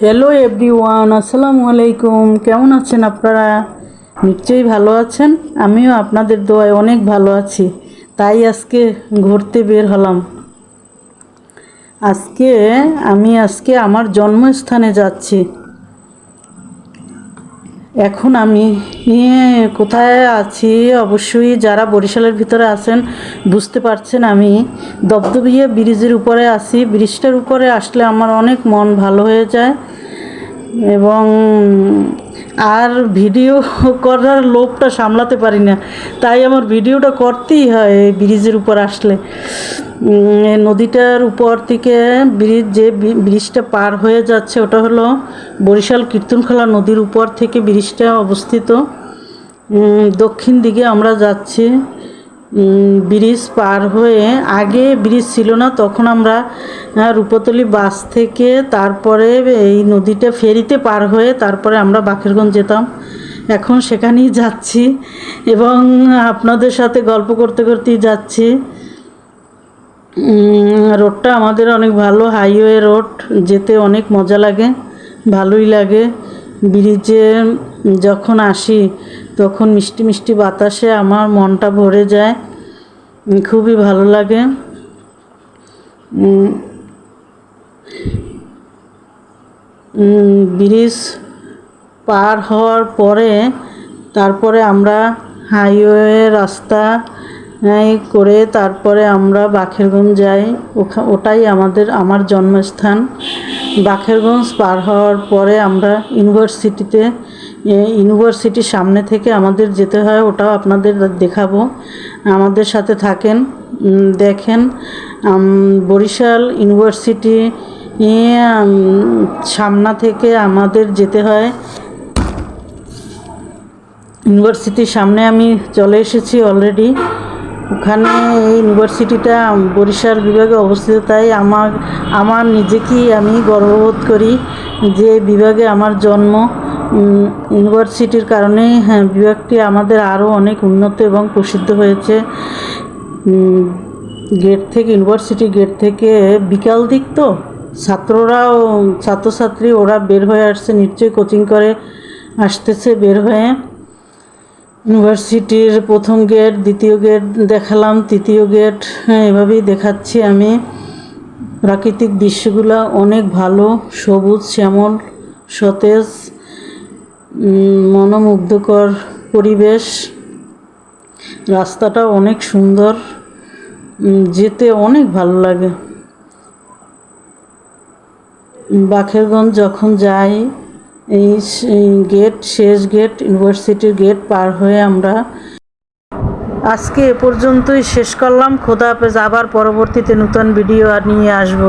Hello everyone আসসালামু আলাইকুম। কেমন আছেন আপনারা? নিশ্চয়ই ভালো আছেন। আমিও আপনাদের দোয়ায় অনেক ভালো আছি। তাই আজকে ঘুরতে বের হলাম। আজকে আমি আজকে আমার জন্মস্থানে যাচ্ছি। এখন আমি কোথায় আছি? অবশ্যই যারা বরিশালের ভিতরে আছেন বুঝতে পারছেন আমি দপদপিয়ে ব্রিজের উপরে আসি ব্রিজটার উপরে আসলে আমার অনেক মন ভালো হয়ে যায় এবং আর ভিডিও করার লোভটা সামলাতে পারি না। তাই আমার ভিডিওটা করতেই হয় এই ব্রিজের উপর আসলে। নদীটার উপর থেকে ব্রিজ, যে ব্রিজটা পার হয়ে যাচ্ছে, ওটা হলো বরিশাল কীর্তনখোলা নদীর উপর থেকে ব্রিজটা অবস্থিত। দক্ষিণ দিকে আমরা যাচ্ছি। ব্রিজ পার হয়ে আগে ব্রিজ ছিল না, তখন আমরা রূপতলি বাস থেকে তারপরে এই নদীটা ফেরিতে পার হয়ে তারপরে আমরা বাকেরগঞ্জ যেতাম। এখন সেখানেই যাচ্ছি এবং আপনাদের সাথে গল্প করতে করতেই যাচ্ছি। রোডটা আমাদের অনেক ভালো, হাইওয়ে রোড, যেতে অনেক মজা লাগে, ভালোই লাগে। ব্রিজে যখন আসি, তখন মিষ্টি মিষ্টি বাতাসে আমার মনটা ভরে যায়। খুবই ভালো লাগে। ব্রিজ পার হওয়ার পরে তারপরে আমরা হাইওয়ে রাস্তা করে তারপরে আমরা বাখেরগঞ্জ যাই। ওটাই আমাদের, আমার জন্মস্থান। বাখেরগঞ্জ পার হওয়ার পরে আমরা ইউনিভার্সিটিতে ইউনিভার্সিটির সামনে থেকে আমাদের যেতে হয়, ওটাও আপনাদের দেখাবো। আমাদের সাথে থাকেন দেখেন বরিশাল ইউনিভার্সিটি সামনা থেকে আমাদের যেতে হয়। ইউনিভার্সিটির সামনে আমি চলে এসেছি অলরেডি। ওখানে এই ইউনিভার্সিটিটা বরিশাল বিভাগে অবস্থিত, তাই আমার আমার নিজেকেই আমি গর্ববোধ করি যে বিভাগে আমার জন্ম। ইউনিভার্সিটির কারণে হ্যাঁ বিভাগটি আমাদের আরও অনেক উন্নত এবং প্রসিদ্ধ হয়েছে। গেট থেকে, ইউনিভার্সিটি গেট থেকে বিকাল দিক তো, ছাত্ররাও, ছাত্রছাত্রী ওরা বের হয়ে আসছে, নিশ্চয়ই কোচিং করে আসতেছে বের হয়ে। ইউনিভার্সিটির প্রথম গেট, দ্বিতীয় গেট দেখালাম, তৃতীয় গেট হ্যাঁ এভাবেই দেখাচ্ছি আমি। প্রাকৃতিক দৃশ্যগুলো অনেক ভালো, সবুজ, শ্যামল, সতেজ। মনোমুগ্ধকর পরিবেশ। রাস্তাটা অনেক সুন্দর। যেতে অনেক ভালো লাগে। বাখেরগঞ্জ যখন যাই, এই গেট, শেষ গেট, ইউনিভার্সিটির গেট পার হয়ে আমরা আজকে এ পর্যন্তই শেষ করলাম। খোদা হাফেজ, আবার পরবর্তীতে নতুন ভিডিও আর নিয়ে আসব।